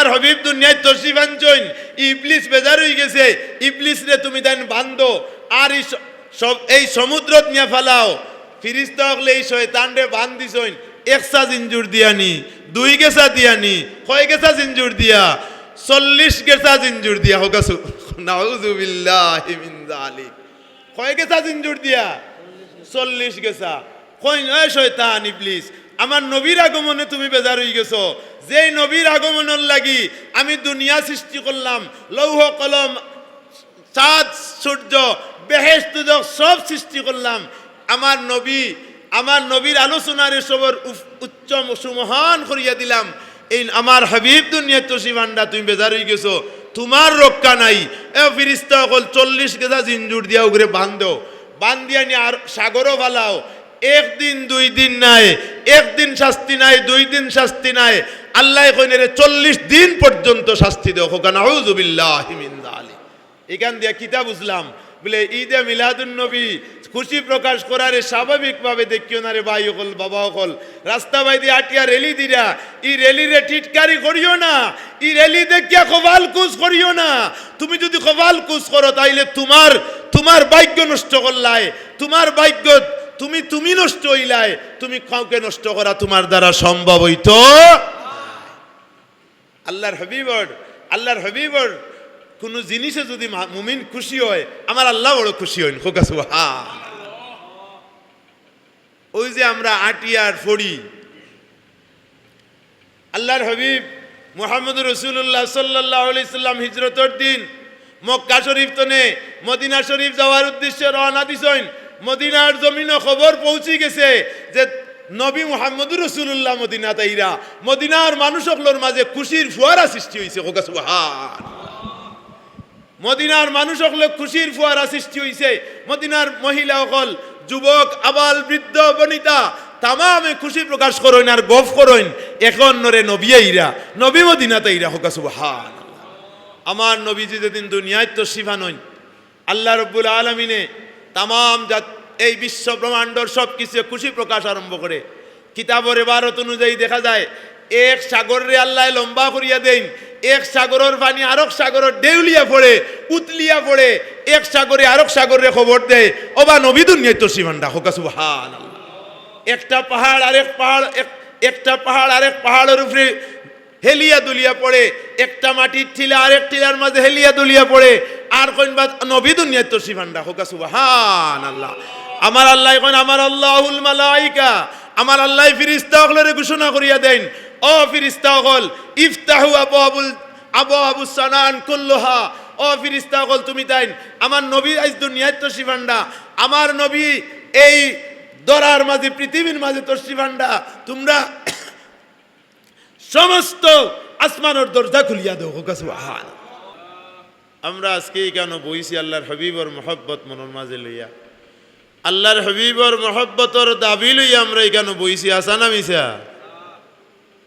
আমার হবিব দুনিয়ায় তসিফ আনছইন ইবলিস বেজার হয়ে গেছে। ইবলিস রে তুমি দেন বান্ধো। আর এই স- সব নিয়ে ফেলাও। ফিরিস্তা হকলে এই শয়তান রে বান্ধ দিছইন একসা জিঞ্জুর দিয়ানি, দুই গেছা দিয়ানি কয় গেছা জিঞ্জুর দিয়া, চল্লিশ গেছা জিঞ্জুর দিয়া। হোকাসু নাউজুবিল্লাহি মিন যালিক। কয় গেছা জিঞ্জুর দিয়া, চল্লিশ গেছা। কই নয় শয়তান ইবলিস আমার নবীর আগমনে তুমি বেজার হয়ে গেছো। যেই নবীর আগমনের লাগি আমি দুনিয়া সৃষ্টি করলাম, লৌহ, কলম, চাঁদ, সূর্য বেহেস সব সৃষ্টি করলাম। আমার নবী, আমার নবীর আলোচনার সবর উফ- উচ্চ সুমহান করিয়া দিলাম। এই আমার হাবিব দুনিয়া তসি ভান্ডা তুমি বেজার হয়ে গেছো। তোমার রক্ষা নাই। এ ফিরিস্তা অকল চল্লিশ গেজা জিঞ্জুর দিয়া উগরে বান্ধো। বান্ধিয়া নিয়ে আর সাগরও ফালাও। একদিন, দুই দিন নাই। একদিন শাস্তি নাই, দুই দিন শাস্তি নাই। আল্লাহ কইনে রে চল্লিশ দিন পর্যন্ত শাস্তি দেও হোক এখান দিয়ে কিতা বুঝলাম? বলে, ঈদে মিলাদুন নবী, খুশি প্রকাশ করারে স্বাভাবিকভাবে দেখিও না রে ভাই হল বাবা হল রাস্তা বাই দিয়ে আটিয়া রেলি দিরা, ই রেলি রে টিটকারি করিও না, ই রেলি দেখিয়া কবাল কুচ করিও না। তুমি যদি কবাল কুচ করো, তাইলে তোমার তোমার ভাগ্য নষ্ট করলাই তোমার ভাগ্য তুমি তুমি নষ্ট হইলাই, তুমি কাউকে নষ্ট করা তোমার দ্বারা সম্ভব হইতো। আল্লাহর হাবিবর আল্লাহর হাবিবর, কোন জিনিসে যদি মুমিন খুশি হয়, আমার আল্লাহ বড় খুশি হইন খোকাসু হা ওই যে আমরা আটিয়ার ফড়ি আল্লাহর হাবিব মোহাম্মদ রসুল্লাহ সাল্লাহ সাল্লাম হিজরতর দিন মক্কা শরীফ তনে মদিনা শরীফ যাওয়ার উদ্দেশ্যে রওনা দিছেন। মদিনার জমিনে খবর পৌঁছে গেছে যে নবী মোহাম্মদুর রসুল্লাহ মদিনা তাইরা মদিনার মানুষ সকলের মাঝে খুশির ফুয়ারা সৃষ্টি হয়েছে মদিনার মানুষ সকলে খুশির ফুয়ারা সৃষ্টি হয়েছে মদিনার মহিলা সকল যুবক, আবাল, বৃদ্ধ, বনিতা, তামামে খুশি প্রকাশ করইন আর গফ করইন এখন নরে নবী ইরা নবী মদিনাতে ইরা হোকা আমার নবীজি যেদিন দুনিয়ায় তো শিফানইন আল্লাহ রব্বুল আলমিনে তামাম জাত এই বিশ্ব ব্রহ্মাণ্ডর সব কিছু খুশি প্রকাশ আরম্ভ করে। কিতাবর এবারত অনুযায়ী দেখা যায়, এক সাগরে আল্লাহ লম্বা করিয়া দেন, এক সাগরের পানি আরক সাগরের দেউলিয়া পড়ে, উতলিয়া পড়ে, এক সাগরে আরক সাগরে খবর দেয় ওবা নবী দুনিয়ায় তো সীমান্ডা হোকা সুবহান একটা পাহাড় আরেক পাহাড়, এক- একটা পাহাড় আরেক পাহাড়ের উপরে হেলিয়া দুলিয়া পড়ে, একটা মাটির ঠিলা আরেক টিলার মাঝে হেলিয়া দুলিয়া পড়ে, আর কোন বাদ নবী দুনিয়ার তো সীমান্ডা হোকা সুবহান আল্লাহ আমার আল্লাহ এখন আমার আল্লাহুল মালাইকা। আমার আল্লাহ ফিরিস্তা হলরে ঘোষণা করিয়া দেন, ও ফিরিস্তা হল ইফতাহু আবু আবুল আবু আবু সানান কুল্লুহা। ও ফিরিস্তা হল তুমি তাই আমার নবী আজ দুনিয়ার তো সীমান্ডা আমার নবী এই দরার মাঝে, পৃথিবীর মাঝে তর্ষি ভান্ডা তোমরা সমস্ত আসমানের দরজা খুলিয়া দেও আমরা আজকে কেন বইছি আল্লাহর হবিবর মহব্বত মনের মাঝে লইয়া? আল্লাহর হবিবর মহব্বতর দাবি লইয়া আমরা এখানে বইছি আসা না মিশা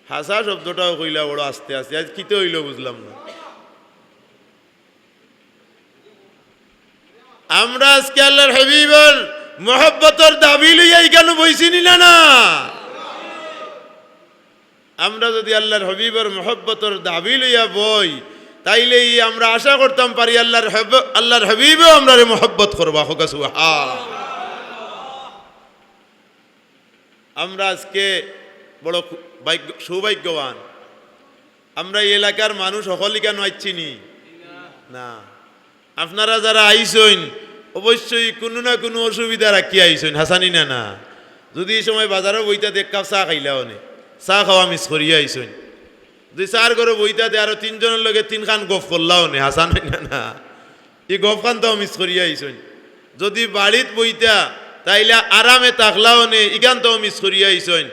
হাসা শব্দটাও কইলা বড় আস্তে আস্তে, আজ কিতে হইল বুঝলাম না। আমরা আজকে আল্লাহর হাবিবর মহব্বতর দাবি লইয়াই কেন বইছি নিলা না আমরা যদি আল্লাহর হবিবর মহব্বতর দাবি লইয়া বই, তাইলে আমরা আশা করতাম পারি আল্লাহর আল্লাহর হবিবও আমরা মহব্বত করবা, হোকা সুহা আমরা আজকে বড় ভাগ্য সৌভাগ্যবান। আমরা এই এলাকার মানুষ সকলই কেন আইছিনি না? আপনারা যারা আইসইন, অবশ্যই কোনো না কোনো অসুবিধা রাখি আইসইন, হাসানি না না। যদি এই সময় বাজারও বইতা দেখ, কাপ চাহ খাইলাও নে চাহ খাওয়া মিস করিয়া আইসইন। যদি চার করে বইতাতে আরও তিনজনের লগে তিনখান গফ করলাও নে হাসান না না। এই গফ খান তো মিস করিয়া আইসইন। যদি বাড়িত বইতা তাইলে আরামে তাকলাও নে ইখান তো মিস করিয়া আইসইন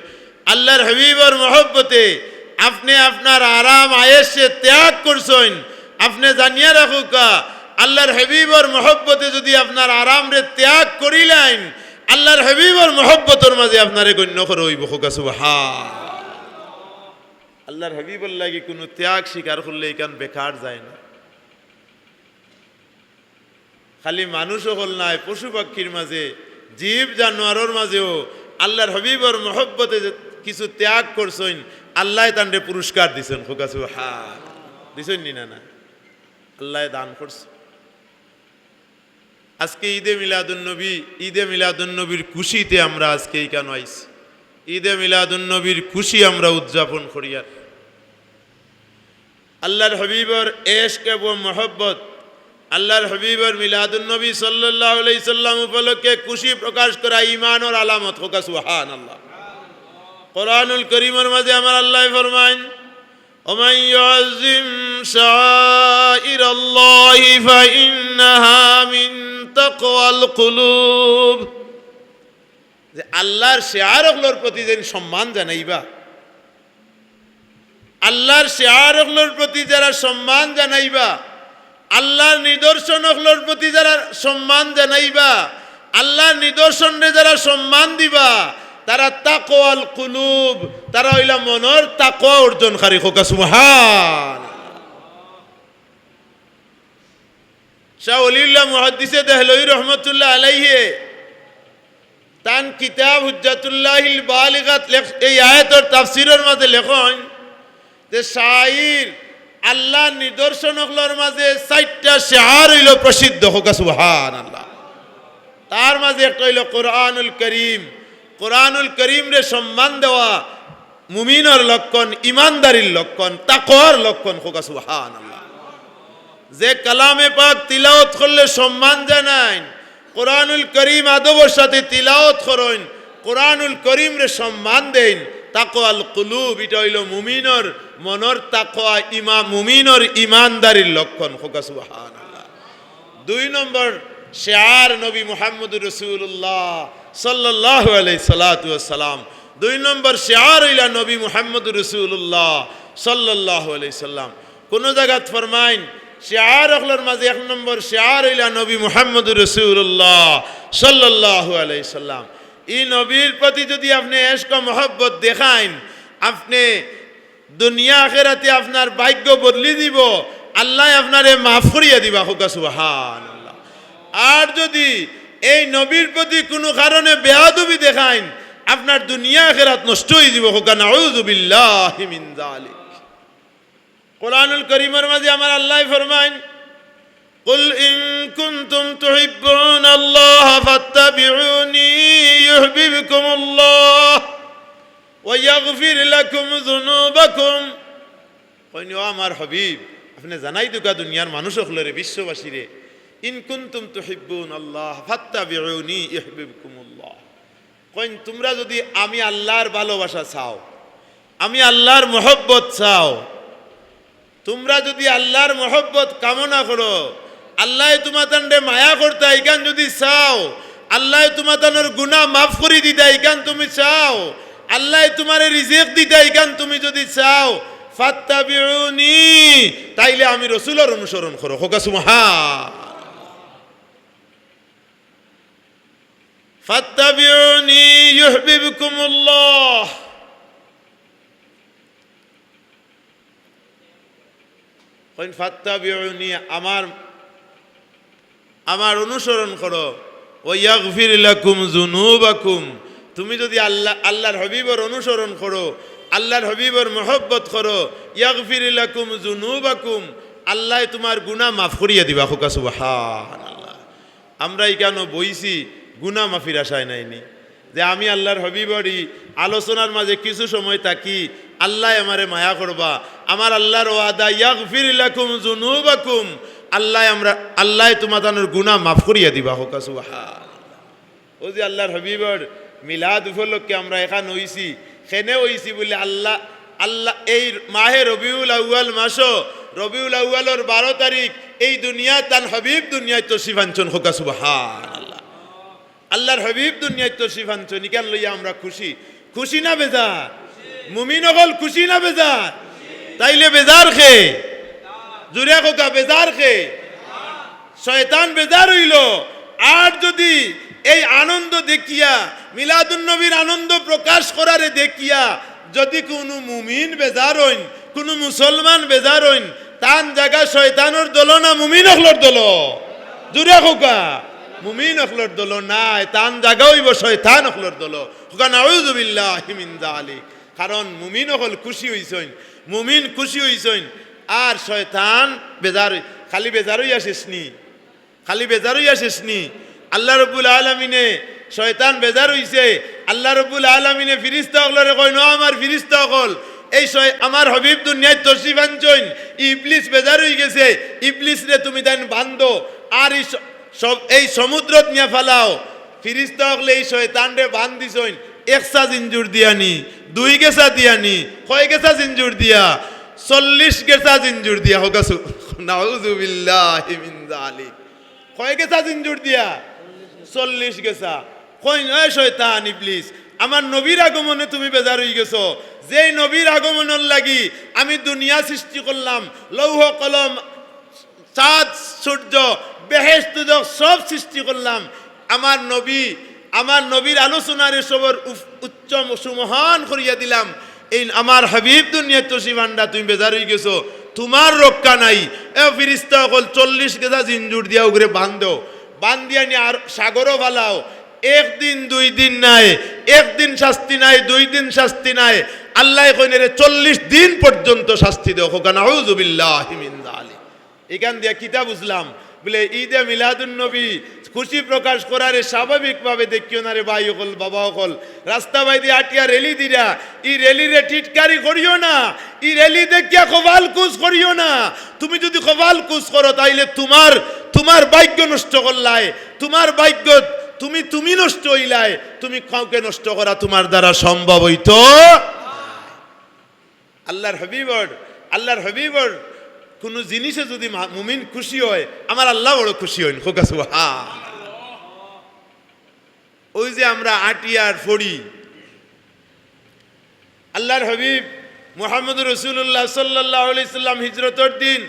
আল্লাহর হাবিবর মহব্বতে আপনি আপনার আরাম আয়েসে ত্যাগ করছেন। আপনি জানিয়ে রাখুকা আল্লাহর হাবিবর মহব্বতে যদি আপনার আরাম রে ত্যাগ করিলেন, আল্লাহর হাবিবর মহব্বতর মাঝে আপনারে গণ্য করে হইব, হোকা সুবহা আল্লাহর হাবিবর লাগে কোনো ত্যাগ স্বীকার করলে এখান বেকার যায় না। খালি মানুষও হল নাই পশু পাখির মাঝে জীব জানোয়ারের মাঝেও আল্লাহর হাবিবর মহব্বতে কিছু ত্যাগ করছেন, আল্লাহ তান্ডে পুরস্কার দিছেন খোকাসু হা দিছেন নি না না? আল্লাহ দান করছে। আজকে ঈদে মিলাদুন্নবী, ঈদে মিলাদুন্নবীর খুশিতে আমরা আজকে এই কেন আইছি? ঈদে মিলাদুন্নবীর খুশি আমরা উদযাপন করি আর। আল্লাহর হবিবর এশক এবং মহব্বত আল্লাহর হবিবর মিলাদুন্নবী সাল্লাহ সাল্লাম উপলক্ষে খুশি প্রকাশ করা ইমানর আলামত হোকা সুহান আল্লাহ কোরআনুল করিমের মাঝে আমার আল্লাহ ফরমাইন ومن يعظم شعائر الله فإنها من تقوى القلوب যে আল্লাহর শেয়ারগুলোর প্রতি যেন সম্মান জানাইবা আল্লাহর শেয়ারগুলোর প্রতি যারা সম্মান জানাইবা আল্লাহর নিদর্শনগুলোর প্রতি যারা সম্মান জানাইবা, আল্লাহর নিদর্শনে যারা সম্মান দিবা, তারা তাকোয়াল কুলুব, তারা হইলা মনর তাকোয়া অর্জনকারী হোকা, সুবহান। শাহ দেহলই রহমতুল্লাহ আলাইহে, তান কিতাব হুজ্জাতুল্লাহিল বালিগাত এই আয়াতর তাফসিরের মাঝে লেখন যে শাহির আল্লাহ নিদর্শনগুলোর মাঝে চারটা শেহার হইল প্রসিদ্ধ হোকা সুবহান আল্লাহ তার মাঝে একটা হইল কোরআনুল করিম। কোরআনুল করিম রে সম্মান দেওয়া মুমিনের লক্ষণ, ইমানদারির লক্ষণ, তাকওয়ার লক্ষণ হোকা সুবহান আল্লাহ যে কালামে পাক তিলাওত করলে সম্মান জানাইন কোরআনুল করিম আদবর সাথে তিলাওত করেন, কোরআনুল করিম রে সম্মান দেন তাকওয়াল কুলুব, এটা হইল মুমিনর মনর তাকওয়া, ইমা মুমিনর ইমানদারির লক্ষণ সুবহান দুই নম্বর, শেয়ার নবী মুহাম্মদ রসুল্লাহ সাল্লাহ আলাই সালাম দুই নম্বর, শেয়ার হইলা নবী মোহাম্মদ রসুল্লাহ সাল্লাহ আলাই সাল্লাম। কোন জায়গাত ফরমাইন, শেয়ার অখলার মাঝে এক নম্বর, শেয়ার হইলা নবী মোহাম্মদ রসুল্লাহ সাল্লাহ আলাই সাল্লাম। এই নবীর প্রতি যদি আপনি এশক মহব্বত দেখাইন, আপনি দুনিয়া আখেরাতে আপনার ভাগ্য বদলি দিব, আল্লাহ আপনারে মাফ করিয়া দিবা, হোকা আল্লাহ আর যদি এই নবীর প্রতি কোনো কারণে বেয়াদবি দেখাইন, আপনার দুনিয়া আখেরাত নষ্ট হয়ে যাব হোকা নাউযুবিল্লাহি যালিক। কোরআনুল করিমের মাঝে আমার আল্লাহ ফরমাইন قل إن كنتم تحبون الله فاتبعوني يحببكم الله ويغفر لكم ذنوبكم কইনি ও আমার হবিব আপনি জানাই দুকা দুনিয়ার মানুষ হলরে বিশ্ববাসীরে ইন কুনতুম তুহিব্বুন আল্লাহ ফাত্তাবিউনি ইউহিব্বুকুমুল্লাহ কইন তোমরা যদি আমি আল্লাহর ভালোবাসা চাও আমি আল্লাহর মহব্বত চাও তোমরা যদি আল্লাহর মহব্বত কামনা করো আল্লাহ তোমাতান্ডে মায়া করতে ইকান যদি চাও। আল্লাহ তোমাতানোর গুনাহ মাফ করে দিতে ইকান তুমি চাও। আল্লাহ তোমার রিজেক দিতে ইকান তুমি যদি চাও, ফাত্তাবিউনি, তাইলে আমি রসুলের অনুসরণ করো। হোকা সুমহা ফাত্তাবিউনি ইউহিব্বুকুমুল্লাহ। ফাত্তাবিউনি, আমার আমার অনুসরণ করো। ও ইয়াগফির লাকুম যুনুবাকুম। তুমি যদি আল্লাহ, আল্লাহর হবিবর অনুসরণ করো, আল্লাহর হবিবর মহব্বত করো, ইয়াগফির লাকুম যুনুবাকুম, আল্লাহ তোমার গুনাহ মাফ করিয়া দিবা। হোকা সুবহানাল্লাহ। আমরা এই কেন বইছি? গুনাহ মাফির আশায় নাইনি যে আমি আল্লাহর হবিবরই আলোচনার মাঝে কিছু সময় থাকি, আল্লাহ আমারে মায়া করবা। আমার আল্লাহর ওয়াদা, ইয়াগফির লাকুম যুনুবাকুম আল্লাহ আমরা, আল্লাহ তোমাদের গুণা মাফ করিয়া দিবা হোকা ও যে আল্লাহর হবিবর মিলাদ উপলক্ষে আমরা এখান হইছি খেনে হইছি বলে আল্লাহ আল্লাহ, এই মাহে রবিউল আউয়াল মাসও রবিউল আউয়ালর বারো তারিখ, এই দুনিয়া তান হবিব দুনিয়ায় তো শিবাঞ্চন হোকা আল্লাহ আল্লাহর হবিব দুনিয়ায় তো শিবাঞ্চন ইকান লইয়া আমরা খুশি। খুশি না বেজার? মুমিন হল খুশি না বেজার? তাইলে বেজার খে জুড়ে কোকা বেজার খে। শয়তান বেজার হইল। আর যদি এই আনন্দ দেখিয়া, মিলাদুন্নবীর আনন্দ প্রকাশ করারে দেখিয়া, যদি কোনো মুমিন বেজার হইন, কোনো মুসলমান বেজার হইন, তান জায়গা শয়তানোর দল না মুমিন হলর দল? জুড়ে হোকা মুমিন হলর দল নাই, তান জায়গা হইব শয়তান হলর দল। হোকা নাউজুবিল্লাহ হিমিন জালিক কারণ মুমিন হল খুশি হইছইন মুমিন খুশি হইছইন আর শয়তান বেজার খালি বেজার হইয়া শেষ নি। খালি বেজার হইয়া শেষ নি। আল্লাহ রব্বুল আলমিনে শয়তান বেজার হইছে। আল্লাহ রব্বুল আলমিনে ফিরিস্তা হলরে কই ন, আমার ফিরিস্তা হল এই আমার হবিব দুনিয়ায় তসিফ আনছইন ইবলিস বেজার হই গেছে। ইবলিস রে তুমি তাই বান্ধো। আর এই স- সব এই সমুদ্রত নিয়ে ফেলাও। ফিরিস্তা হলে এই শয়তান রে বান্ধ দিছইন একসা জিঞ্জুর দিয়ানি দুই গেছা দিয়ানি কয় গেছা জিঞ্জুর দিয়া? চল্লিশ গেছা জিঞ্জুর দিয়া হোক জালিক। কয় গেছা জিঞ্জুর দিয়া? চল্লিশ গেছা। কই নয়, শয়তান ইবলিস আমার নবীর আগমনে তুমি বেজার হয়ে গেছো। যেই নবীর আগমনের লাগি আমি দুনিয়া সৃষ্টি করলাম লৌহ, কলম, চাঁদ সূর্য বেহেস তুজক সব সৃষ্টি করলাম আমার নবী আমার নবীর আলোচনার এসবর উফ- উচ্চ সুমহান করিয়া দিলাম। এই আমার হাবিব দুনিয়া তসি ভান্ডা তুমি বেজার হয়ে গেছো। তোমার রক্ষা নাই। এ ফিরিস্তা অকল চল্লিশ গেজা জিঞ্জুর দিয়া উগরে বান্ধো। বান্ধিয়া নিয়ে আর সাগরও ফালাও। একদিন, দুই দিন নাই। একদিন শাস্তি নাই, দুই দিন শাস্তি নাই। আল্লাহ কইনে রে, চল্লিশ দিন পর্যন্ত শাস্তি দেও। হোক না মিন জালিক এখান দিয়ে কিতা বুঝলাম। বলে, ঈদে মিলাদুন নবী খুশি প্রকাশ করারে স্বাভাবিকভাবে দেখিও না রে ভাই হল বাবা হল রাস্তা বাইদি আটিয়া রেলি দিরা ই রেলি রে টিটকারি করিও না ই রেলি দেখিয়া কবাল কুচ করিও না। তুমি যদি কবাল কুচ করো তাইলে তোমার তোমার ভাগ্য নষ্ট করলাই তোমার ভাগ্য তুমি তুমি নষ্ট হইলাই তুমি কাউকে নষ্ট করা তোমার দ্বারা সম্ভব হইতো। আল্লাহর হবিবর আল্লাহর হবিবর কোন জিনিসে যদি মুমিন খুশি হয়, আমার আল্লাহ বড় খুশি হইন। খোকাসু হা ওই যে আমরা আটিয়ার ফড়ি। আল্লাহর হবিব মোহাম্মদ রসুল্লাহ সাল্লাহ সাল্লাম হিজরতর দিন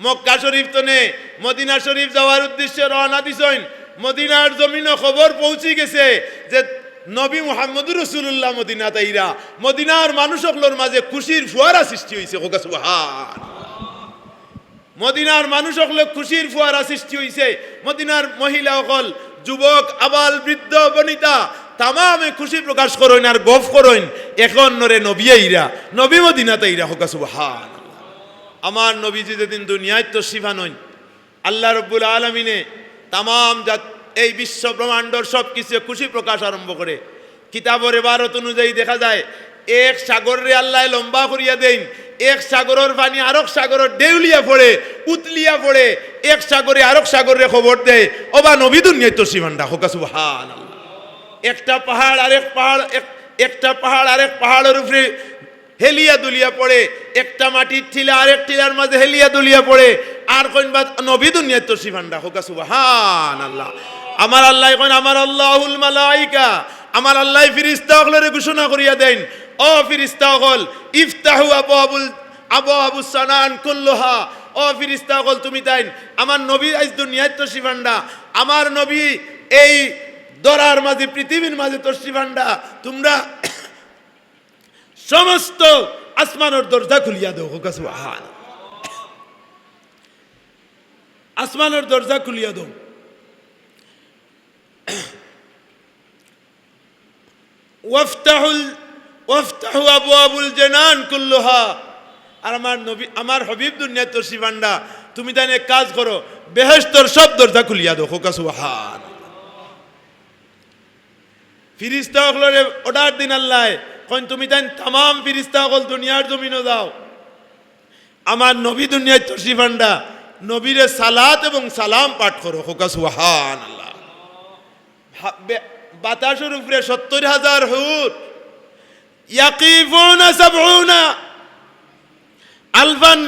মক্কা শরীফ তনে মদিনা শরীফ যাওয়ার উদ্দেশ্যে রওনা দিছেন মদিনার জমিনে খবর পৌঁছে গেছে যে নবী মোহাম্মদ রসুল্লাহ মদিনা তাইরা মদিনার মানুষ মাঝে খুশির ফুয়ারা সৃষ্টি হয়েছে হান মদিনার মানুষ সকলে খুশির ফুয়ারা সৃষ্টি হয়েছে মদিনার মহিলা সকল যুবক, আবাল, বৃদ্ধ, বনিতা, তামামে খুশি প্রকাশ করইন আর গফ করইন এখন নরে নবী ইরা নবী মদিনাতে ইরা হোকা সুবহান আমার নবীজি যেদিন দুনিয়ায় তো শিফানইন আল্লাহ রব্বুল আলমিনে তামাম এই বিশ্ব ব্রহ্মাণ্ডর সব কিছু খুশি প্রকাশ আরম্ভ করে। কিতাবর এবারত অনুযায়ী দেখা যায় এক সাগরে আল্লাহ লম্বা করিয়া দেন, এক সাগরের পানি আরক সাগরের দেউলিয়া পড়ে, উতলিয়া পড়ে, এক সাগরে আরক সাগরে খবর দেয় ওবা নবী দুনিয়ায় তো সীমান্ডা হোকা সুবহান আল্লাহ একটা পাহাড় আরেক পাহাড়, এক- একটা পাহাড় আরেক পাহাড়ের উপরে হেলিয়া দুলিয়া পড়ে, একটা মাটির ঠিলা আরেক টিলার মাঝে হেলিয়া দুলিয়া পড়ে, আর কোন বাদ নবী দুনিয়ার তো সিফান্ডা হোকা সুবহান আল্লাহ আমার আল্লাহ কোন আমার আল্লাহুল মালাইকা, আমার আল্লাহ ফিরিস্তা ঘোষণা করিয়া দেন ও ফিরিস্তা হল ইফতাহু আবু আবুল আবু আবু সানান কুল্লুহা। ও ফিরিস্তা হল তুমি তাই, আমার নবী আজ দুনিয়ার তো সিফান্ডা আমার নবী এই দরার মাঝে, পৃথিবীর মাঝে তর্ষি ভান্ডা তোমরা সমস্ত আসমানের দরজা খুলিয়া দেও সুবহান আসমানের দরজা খুলিয়া দেও। ওয়াফতাহুল ওয়াফতাহু আবু আবুল জানান কুল্লুহা। আর আমার নবী, আমার হবিব দুনিয়া তর্ষি ভান্ডা তুমি তাই কাজ করো বেহেস্তর সব দরজা খুলিয়া দেও, হোক সুবহান। ফিরিস্তা সকলরে অর্ডার দিন আল্লাহ কন তুমি তাই তাম ফিরিস্তা সকল দুনিয়ার জমিনও দাও। আমার নবী দুনিয়ার তসি ভান্ডা নবীরে সালাত এবং সালাম পাঠ করো, হোকা সুহান আল্লাহ। বাতাসের উপরে সত্তর হাজার হুর ইয়াকিফুনা সাবউনা আলফান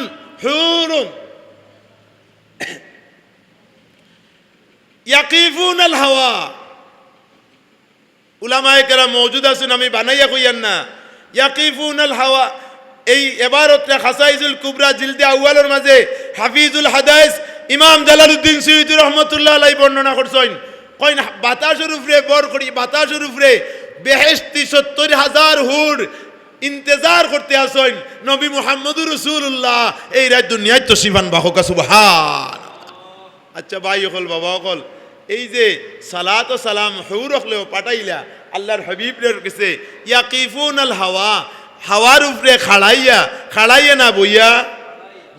হুরুন ইয়াকিফুন আল হাওয়া উলামায়ে কেরাম মৌজুদ আছেন, আমি বানাইয়া কইয়ান না। ইয়াকিফুন আল হাওয়া এই এবারতটা খাসাইজুল কুবরা জিলদে আউয়ালের মাঝে হাফিজুল হাদাইস ইমাম জালালউদ্দিন সুয়ুদি রহমতুল্লাহ আলাই বর্ণনা করছেন। কইন বাতাসের উপরে বর করি বাতাসের উপরে বেহেশতি সত্তর হাজার হুড় ইন্তেজার করতে আসেন নবী মুহাম্মদুর রসুল্লাহ এই রাত দুনিয়ায় তো শিবান বাহকা সুবহান। আচ্ছা ভাই, অকল, বাবা, অকল। এই যে সালাত ও সালাম হৌর হলেও পাঠাইলা, আল্লাহর হাবিবের কাছে, ইয়াকিফুন আল হাওয়া, হাওয়ার উপরে খাড়াইয়া খাড়াইয়া না বইয়া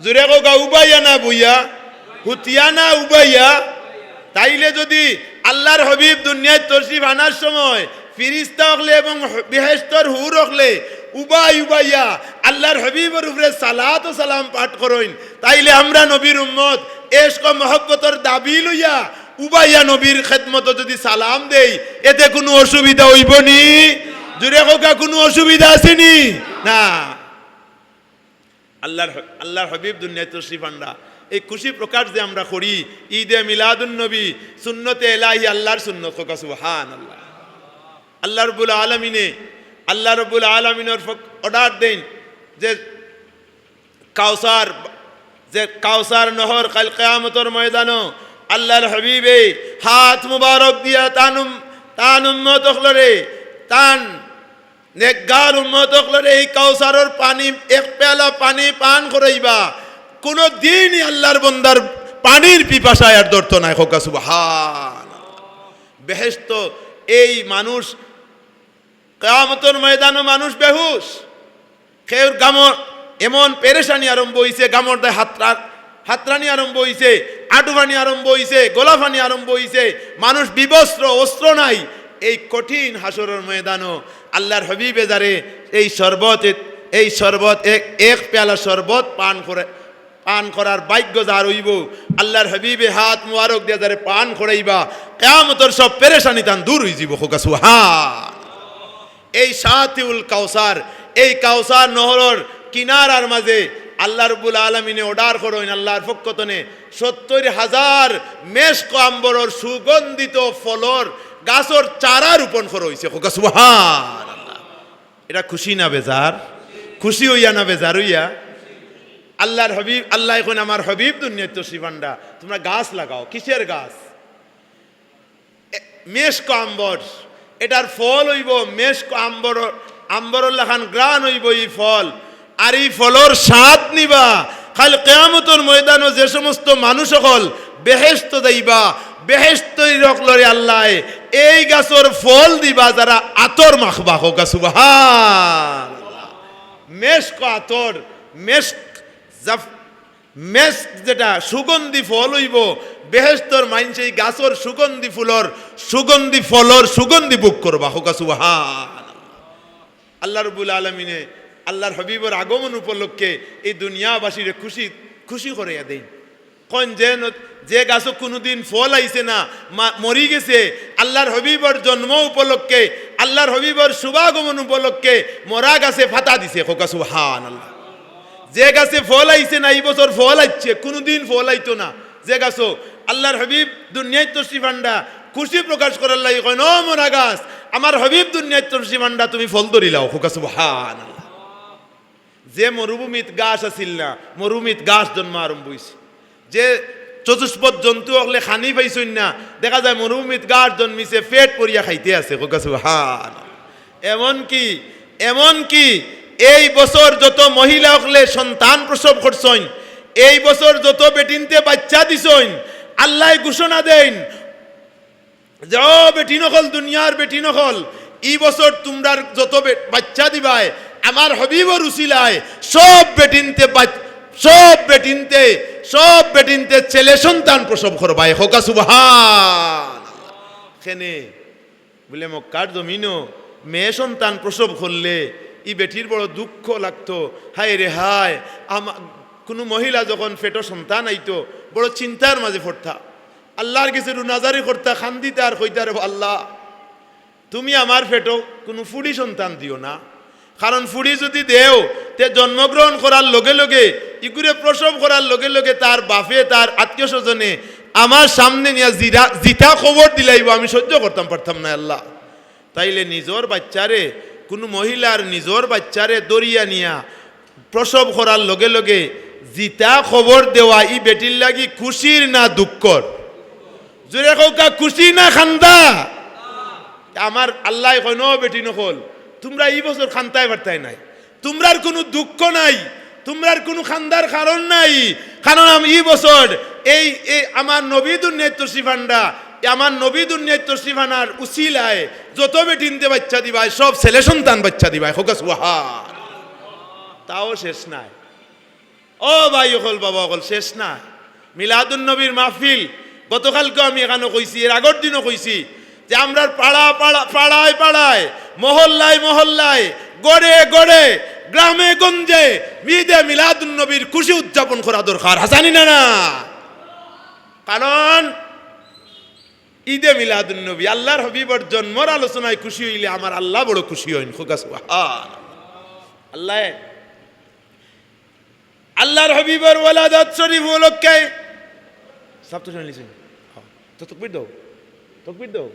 জুড়ে কোকা উবাইয়া না বইয়া, হুতিয়া না উবাইয়া, তাইলে যদি আল্লাহর হবিব দুনিয়ায় তশরিফ আনার সময় ফিরিস্তা হকলে এবং বেহেস্তর হুর হকলে উবাই উবাইয়া আল্লাহর হবিবর উপরে সালাত ও সালাম পাঠ করইন তাইলে আমরা নবীর উম্মত, এশক মহব্বতর দাবি লইয়া উবাইয়া নবীর খেদমত যদি সালাম দেই, এতে কোনো অসুবিধা হইব নি? জুড়ে কোকা কোনো অসুবিধা আসেনি না? আল্লাহর আল্লাহর হবিব দুনিয়ায় তশরিফ আনরা। এই খুশি প্রকাশ যে আমরা করি, ঈদে মিলাদুন নবী, সুন্নতে এলাহি আল্লাহর সুন্নত হোকা সুবহান আল্লাহ আল্লাহ রবুল আলমিনে, আল্লাহ রবুল আলমিনের অর্ডার দেন যে কাউসার যে কাউসার নহর কাল কেয়ামতর ময়দানো আল্লাহর হবিবে হাত মুবারক দিয়া তানুম তান উম্মত হলরে, তান নেকগার উম্মত হলরে এই কাউসারর পানি, এক পেলা পানি পান করাইবা। কোনো দিনই আল্লাহর বন্দার পানির পিপাসায় আর ধরতো নাই খোকা সুবহান বেহেস্ত এই মানুষ কেয়ামতর ময়দানও মানুষ বেহুশ। খেউর গামর এমন পেরেশানি আরম্ভ হইছে, গামর দেয় হাতরা হাতরানি আরম্ভ হইছে আটুবানি আরম্ভ হইছে, গোলাফানি আরম্ভ হইছে। মানুষ বিবস্ত্র, অস্ত্র নাই। এই কঠিন হাসরের ময়দানও আল্লাহর হবিবে যারে এই শরবত এই শরবত এক এক পেয়ালা শরবত পান করে পান করার ভাগ্য যার হইব, আল্লাহর হবিবে হাত মুবারক দিয়ে যারে পান করাইবা। কেয়ামতর সব পেরেশানি তান দূর হয়ে যাব হোকা সুহান এই সাতিউল কাউসার, এই কাউসার নহরর কিনারার মাঝে আল্লাহ রবুল আলমিনে অর্ডার করইন আল্লাহর পক্ষতনে সত্তর হাজার মেশক আম্বরর সুগন্ধিত ফলর গাছর চারা রোপণ করা হয়েছে। এটা খুশি না বেজার? খুশি হইয়া না বেজার হইয়া? আল্লাহর হবিব আল্লাহ এখন আমার হবিব দুনিয়ার তো শিবান্ডা তোমরা গাছ লাগাও। কিসের গাছ? মেশক আম্বর। এটার ফল হইব, মেশক আম্বর আম্বর লাখান গ্রান হইব এই ফল। আর এই ফলর স্বাদ নিবা। খালি কেয়ামতর ময়দানও যে সমস্ত মানুষ সকল বেহেস্ত যাইবা বেহেস্ত রকলরে আল্লাহ এই গাছর ফল দিবা যারা আতর মাখবা, হোকা সুবাহান মেশক আতর, মেশক জাফ মেস যেটা, সুগন্ধি ফল হইব। বেহেস্তর মাইন সেই গাছর সুগন্ধি ফুলর, সুগন্ধি ফলর সুগন্ধি বুক করবা। হোকা সুবহান আল্লাহ রবুল আলমিনে আল্লাহর হবিবর আগমন উপলক্ষে এই দুনিয়াবাসীরে খুশি খুশি করাইয়া দেন। কন যে যে গাছ কোনোদিন ফল আইছে না মরি গেছে, আল্লাহর হবিবর জন্ম উপলক্ষে, আল্লাহর হবিবর শুভাগমন উপলক্ষে মরা গাছে ফাতা দিছে। হোকা সুবহান আল্লাহ যে গাছে ফল আইছে না, এই বছর ফল আইছে, কোনোদিন ফল আইতো না। যে গাছও, আল্লাহর হবিব দুনিয়ায় তসি ভান্ডা খুশি প্রকাশ করার লাগে কয়, ন, মরা গাছ, আমার হবিব দুনিয়ায় ভান্ডা তুমি ফল ধরিলাও হুকা সুবহান যে মরুভূমিত গাছ আছিল না, মরুভূমিত গাছ জন্ম আরম্ভ হইছে। যে চতুষ্পদ জন্তু হলে খানি পাইছই না, দেখা যায় মরুভূমিত গাছ জন্মিছে, পেট পরিয়া খাইতে আছে। হুকা সুবহান এমন কি এমন কি এই বছর যত মহিলা হলে সন্তান প্রসব করছইন এই বছর যত বেটিনতে বাচ্চা দিছইন আল্লাহ ঘোষণা দেন, যে ও বেটি নকল দুনিয়ার বেটি নকল এই বছর তোমরা যত বাচ্চা দিবাই আমার হবিবর উসিলায় সব বেটিনতে সব বেটিনতে সব বেটিনতে ছেলে সন্তান প্রসব করবাই হোকা সুবহান খেনে, বলে মক্কার জমিনও মেয়ে সন্তান প্রসব করলে ই বেটির বড় দুঃখ লাগতো। হায় রে হায়, আমা কোনো মহিলা যখন ফেটো সন্তান আইতো, বড় চিন্তার মাঝে পড়তা আল্লাহর কিছু রুনাজারি করতা খান্দিতে আর কইতা রে আল্লাহ, তুমি আমার ফেটো কোনো ফুড়ি সন্তান দিও না। কারণ ফুড়ি যদি দেও, তে জন্মগ্রহণ করার লগে লগে ইগুরে প্রসব করার লগে লগে তার বাপে তার আত্মীয় স্বজনে আমার সামনে নিয়ে জিরা জিতা খবর দিলাইব, আমি সহ্য করতাম পারতাম না আল্লাহ। তাইলে নিজর বাচ্চারে কোনো মহিলার নিজর বাচ্চারে দরিয়া নিয়া প্রসব করার লগে লগে জিতা খবর দেওয়া ই বেটির লাগি খুশির না দুঃখর। জোরে কৌকা খুশি না খান্দা? আমার আল্লাহ কইন বেটি নকল, তোমরা এই বছর খান্তায় বার্তায় নাই। তোমরার কোনো দুঃখ নাই, তোমরার কোনো খান্দার কারণ নাই। কারণ আমি এই বছর এই আমার নবী দুর্নীত তসিফান্ডা আমার নবী দুর্নীত তসিফানার উসিলায় যত বেটিনতে বাচ্চা দিবাই সব ছেলে সন্তান বাচ্চা দিবাই হোকাস তাও শেষ নাই। ও ভাই, অকল বাবা, অকল শেষ না মিলাদুন নবীর মাহফিল গতকালকে আমি এখানে কইছি, এর আগের দিনও কইছি যে আমরা পাড়া পাড়া, পাড়ায় পাড়ায়, মহল্লায় মহল্লায়, গড়ে গড়ে, গ্রামে, গঞ্জে, ঈদে মিলাদুন নবীর খুশি উদযাপন করা দরকার। হাসানি না না? কারণ ঈদে মিলাদুল নবী, আল্লাহর হবিবর জন্মর আলোচনায় খুশি হইলে আমার আল্লাহ বড় খুশি হইন খোকাস আল্লাহ, আল্লাহর হবিবর ওয়ালাদাত শরীফ উপলক্ষে সব তো শুনে লিছেন তো তকবির দাও তকবির দাও।